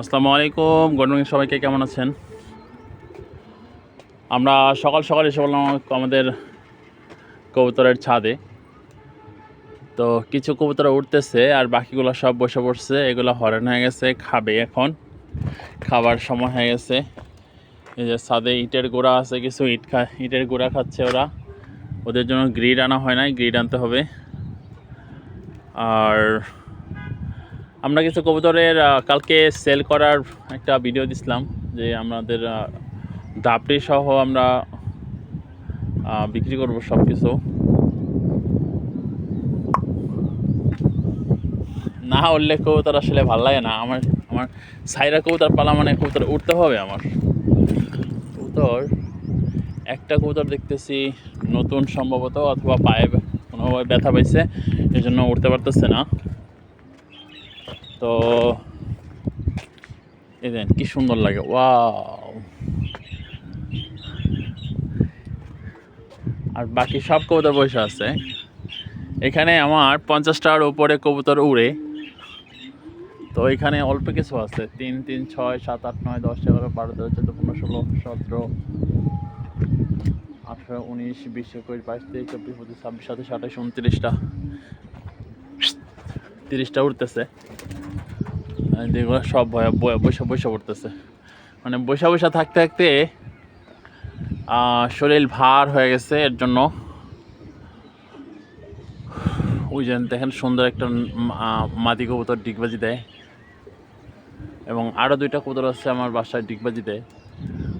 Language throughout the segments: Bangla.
আসসালামু আলাইকুম। গুড মর্নিং সবাইকে কেমন আছেন? আমরা সকাল সকাল এসে বললাম আমাদের কবুতরের ছাদে। তো কিছু কবুতর উঠতেছে আর বাকিগুলো সব বসে পড়ছে। এগুলো হরেন হয়ে গেছে, খাবে এখন। খাবার সময় হয়ে গেছে। এই যে ছাদে ইটের গোড়া আছে, কিছু ইট খা, ইটের গোড়া খাচ্ছে ওরা। ওদের জন্য গ্রিড আনা হয় নাই, গ্রিড আনতে হবে। আর আমরা কিছু কবুতরের কালকে সেল করার একটা ভিডিও দিছিলাম যে আমাদের দাপড়ি সহ আমরা বিক্রি করব সব কিছু না উঠলে কবুতর আসলে ভালো লাগে না। আমার আমার সাইরা কবুতর পালা মানে কবুতর উঠতে হবে আমার। কবুতর, একটা কবুতর দেখতেছি নতুন সম্ভবত অথবা পায়ে কোনোভাবে ব্যথা পাইছে এই জন্য উঠতে পারতেছে না। তো এই দেন, কি সুন্দর লাগে, ওয়াও। আর বাকি সব কবুতর বসে আছে। এখানে আমার পঞ্চাশটার উপরে কবুতর উড়ে। তো এখানে অল্প কিছু আছে, তিন তিন, ছয়, সাত, আট, নয়, দশ, এগারো, বারো, তেরো, চোদ্দ, পনেরো, ষোলো, সতেরো, আঠারো, উনিশ, বিশ, একুশ, বাইশ, তেইশ, চব্বিশ, পঁচিশ, ছাব্বিশ, সাতাশ, আঠাশ, উনত্রিশটা। তিরিশটা উঠতেছে যেগুলো সব ভয় বয়- বসে বসে পড়তেছে। মানে বসে বসে থাকতে থাকতে শরীর ভার হয়ে গেছে এর জন্য। ওই যে দেখেন সুন্দর একটা মাদি কবুতর ডিগবাজি দেয়। এবং আরও দুইটা কবুতর আছে আমার বাসায় ডিগবাজি দেয়।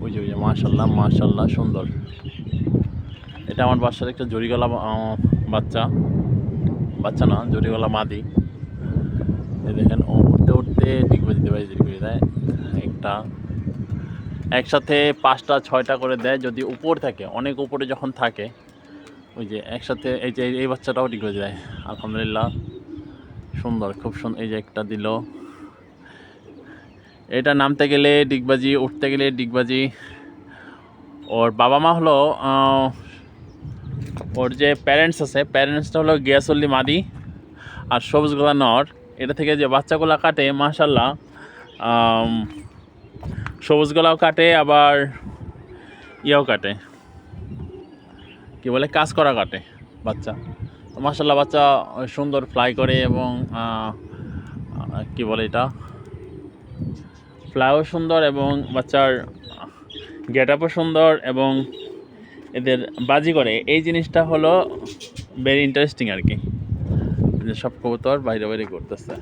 ওই যে ওই যে, মাশাল্লাহ মাশাল্লাহ, সুন্দর। এটা আমার বাসার একটা জরিগলা বাচ্চা। বাচ্চা না জরিগলা মাদি। দেখেন উঠতে উঠতে ডিগবে পারে দেয় একটা। একসাথে পাঁচটা, ছয়টা করে দেয়, যদি উপর থাকে, অনেক উপরে যখন থাকে, ওই যে একসাথে এই যে এই বাচ্চাটাও ডিগবে দেয় আলহামদুলিল্লাহ, সুন্দর, খুব সুন্দর এই যে একটা দিল। এটা নামতে গেলে ডিগবাজি, উঠতে গেলে ডিগবাজি। ওর বাবা মা হলো ওর যে প্যারেন্টস আছে প্যারেন্টসটা হলো গিয়াসল্লি মাদি আর সবুজ গোলা নর। এটা থেকে যে বাচ্চাগুলো কাটে মাশাল্লাহ আম, সবুজ গলাও কাটে আবার ইয়েও কাটে। কি বলে? কাজ করা কাটে বাচ্চা। তো মাশাল্লাহ বাচ্চা সুন্দর ফ্লাই করে এবং কি বলে এটা? ফ্লাইও সুন্দর এবং বাচ্চার গেট আপও সুন্দর এবং এদের বাজি করে। এই জিনিসটা হলো ভেরি ইন্টারেস্টিং আর কি। যে সব কবুতর বাইরে বাইরে করতেছে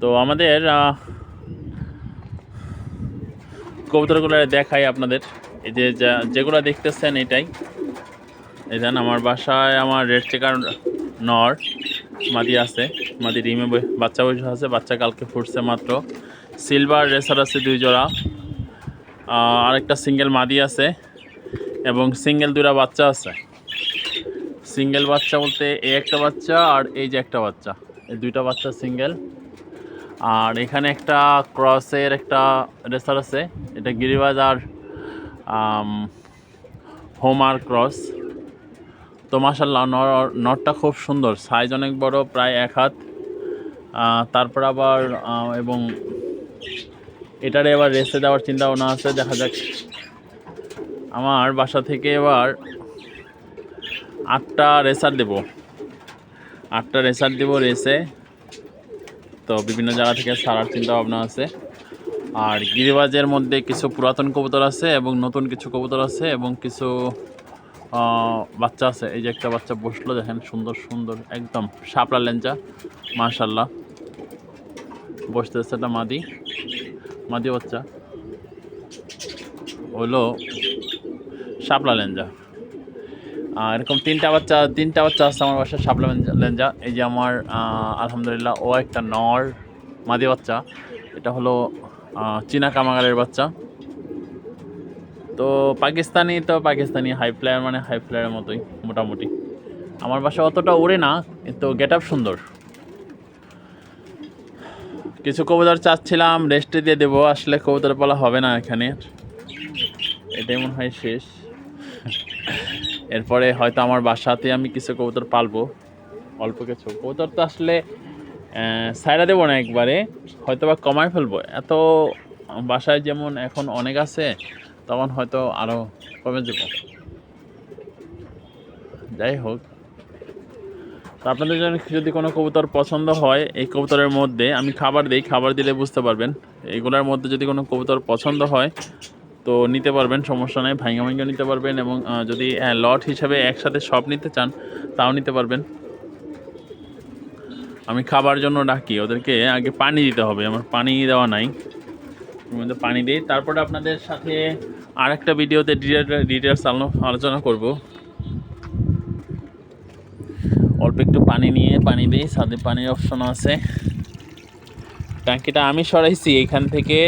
তো আমাদের কবুতরগুলো দেখাই আপনাদের। এই যে যেগুলো দেখতেছেন এটাই। এই দেন আমার বাসায় আমার রেড চেকার নর, মাদি আছে। মাদি বই- বাচ্চা বসে আছে বাচ্চা কালকে ফুটছে মাত্র। সিলভার রেসার আছে দুই জোড়া। আরেকটা সিঙ্গেল মাদি আছে এবং সিঙ্গেল দুটা বাচ্চা আছে। সিঙ্গেল বাচ্চা বলতে এই একটা বাচ্চা আর এই যে একটা বাচ্চা। এই দুইটা বাচ্চা সিঙ্গেল আর এখানে একটা ক্রসের একটা রেসার আছে। এটা গিরিবাজ আর হোমার ক্রস তো মাসাল্লাহ নটটা খুব সুন্দর। সাইজ অনেক বড়, প্রায় এক হাত। তারপর আবার এবং এটারে এবার রেসে দেওয়ার চিন্তা ভাবনা আছে। দেখা যাক। আমার বাসা থেকে এবার আটটা রেসার দেব। আটটা রেসার দেব রেসে। তো বিভিন্ন জায়গা থেকে সারার চিন্তা ভাবনা আছে। আর গিরিবাজের মধ্যে কিছু পুরাতন কবুতর আছে এবং নতুন কিছু কবুতর আছে এবং কিছু বাচ্চা আছে। এই যে একটা বাচ্চা বসল, দেখেন, সুন্দর সুন্দর, একদম শাপলা লেঞ্চা মাশাল্লাহ বসতেছে একটা মাদি মাদি বাচ্চা। হলো শাপলা লেঞ্জা। এরকম তিনটা বাচ্চা তিনটা বাচ্চা আছে আমার বাসায় লেঞ্জা- লেঞ্জা এই যে আমার আলহামদুলিল্লাহ, ও একটা নর মাদি বাচ্চা। এটা হলো চীনা কামাগারের বাচ্চা। তো পাকিস্তানি তো পাকিস্তানি হাই ফ্লায়ার মানে হাই ফ্লায়ারের মতোই, মোটামুটি। আমার বাসা অতটা ওড়ে না, কিন্তু গেট আপ সুন্দর। কিছু কবুতর চাচ্ছিলাম রেস্টে দিয়ে দেবো, আসলে কবুতর পালা হবে না এখানে। এটাই মনে হয় শেষ। এরপরে হয়তো আমার বাসাতে আমি কিছু কবুতর পালবো। অল্প কিছু। কবুতর তো আসলে সাইরা দেবো না একবারে। হয়তো বা কমায় ফেলব। এত বাসায় যেমন এখন অনেক আছে, তখন হয়তো আরও কমে দেবো। যাই হোক। আপনাদের জন্য যদি কোনো কবুতর পছন্দ হয়, এই কবুতরের মধ্যে আমি খাবার দিই। খাবার দিলে বুঝতে পারবেন। এগুলোর মধ্যে যদি কোনো কবুতর পছন্দ হয় তো নিতে পারবেন, সমস্যা নেই। ভাঙ্গা ভাঙ্গা নিতে পারবেন এবং যদি লট হিসাবে একসাথে সব নিতে চান, তাও নিতে পারবেন। আমি খাবার জন্য ডাকি, ওদেরকে আগে পানি দিতে হবে, আমার পানি দেওয়া নাই। মধ্যে পানি দিই। তারপরে আপনাদের সাথে আর একটা ভিডিওতে ডিটেলস আলোচনা করব। অল্প একটু পানি নিয়ে পানি দিই, সাথে পানির অপশন আছে। ট্যাঙ্কিটা আমি সরাইছি, এখান থেকে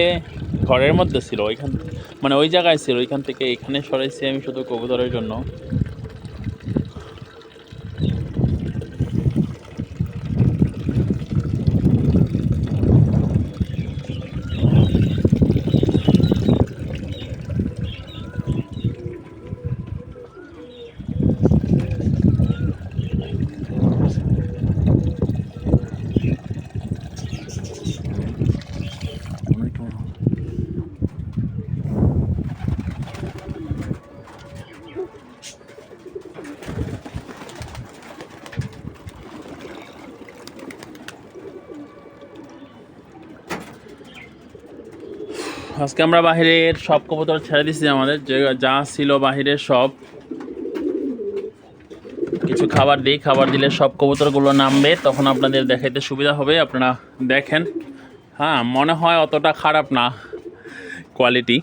ঘরের মধ্যে ছিল, ওইখান মানে ওই জায়গায় ছিল, ওইখান থেকে এখানে সরাইছি আমি শুধু কবুতরের জন্য। আজকে আমরা বাহিরের সব কবুতর ছেড়ে দিচ্ছি আমাদের যে যা ছিল বাহিরের সব কিছু খাবার দিই খাবার দিলে সব কবুতরগুলো নামবে তখন আপনাদের দেখাইতে সুবিধা হবে আপনারা দেখেন হ্যাঁ মনে হয় অতটা খারাপ না কোয়ালিটি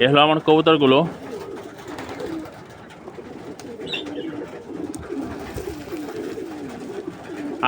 এ হলো আমার কবুতরগুলো